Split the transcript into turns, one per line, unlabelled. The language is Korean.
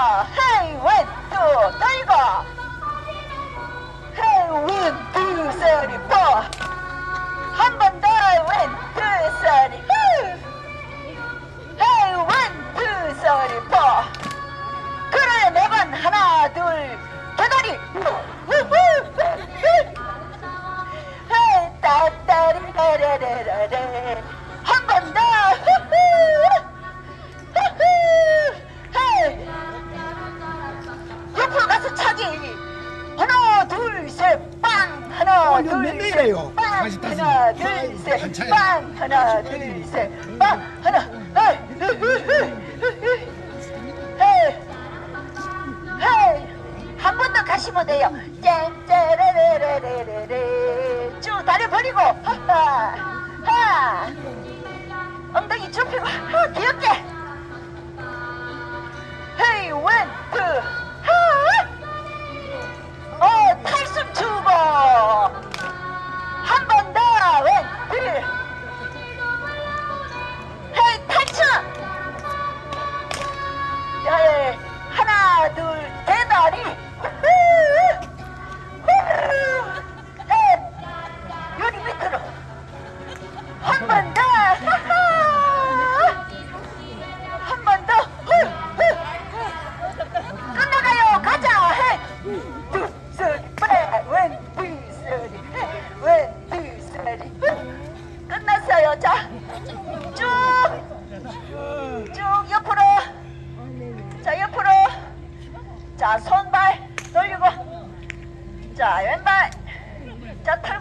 헤이 왼두 떨고 헤이 왼두 세리 포한번 더 왼두 세리 포 헤이 왼두 세리 포 그래 네 번 하나 둘 대다리. 헤이 따따리 레레레레레 차기. 하나 둘셋빵! 하나
어, 이거 몇 명이래요?
둘셋빵
다시, 다시.
하나
한
둘셋빵. 하나 둘셋빵! 하나 헤이! 헤이! 한번 더 가시면 돼요. 짠짜라라라라라라 쭉 다리 버리고. 하하. 하. 엉덩이 좁히고. 하 귀엽게 끝났어요. 자, 쭉, 쭉 옆으로. 자 옆으로 자 손발 돌리고 자 왼발 자 털고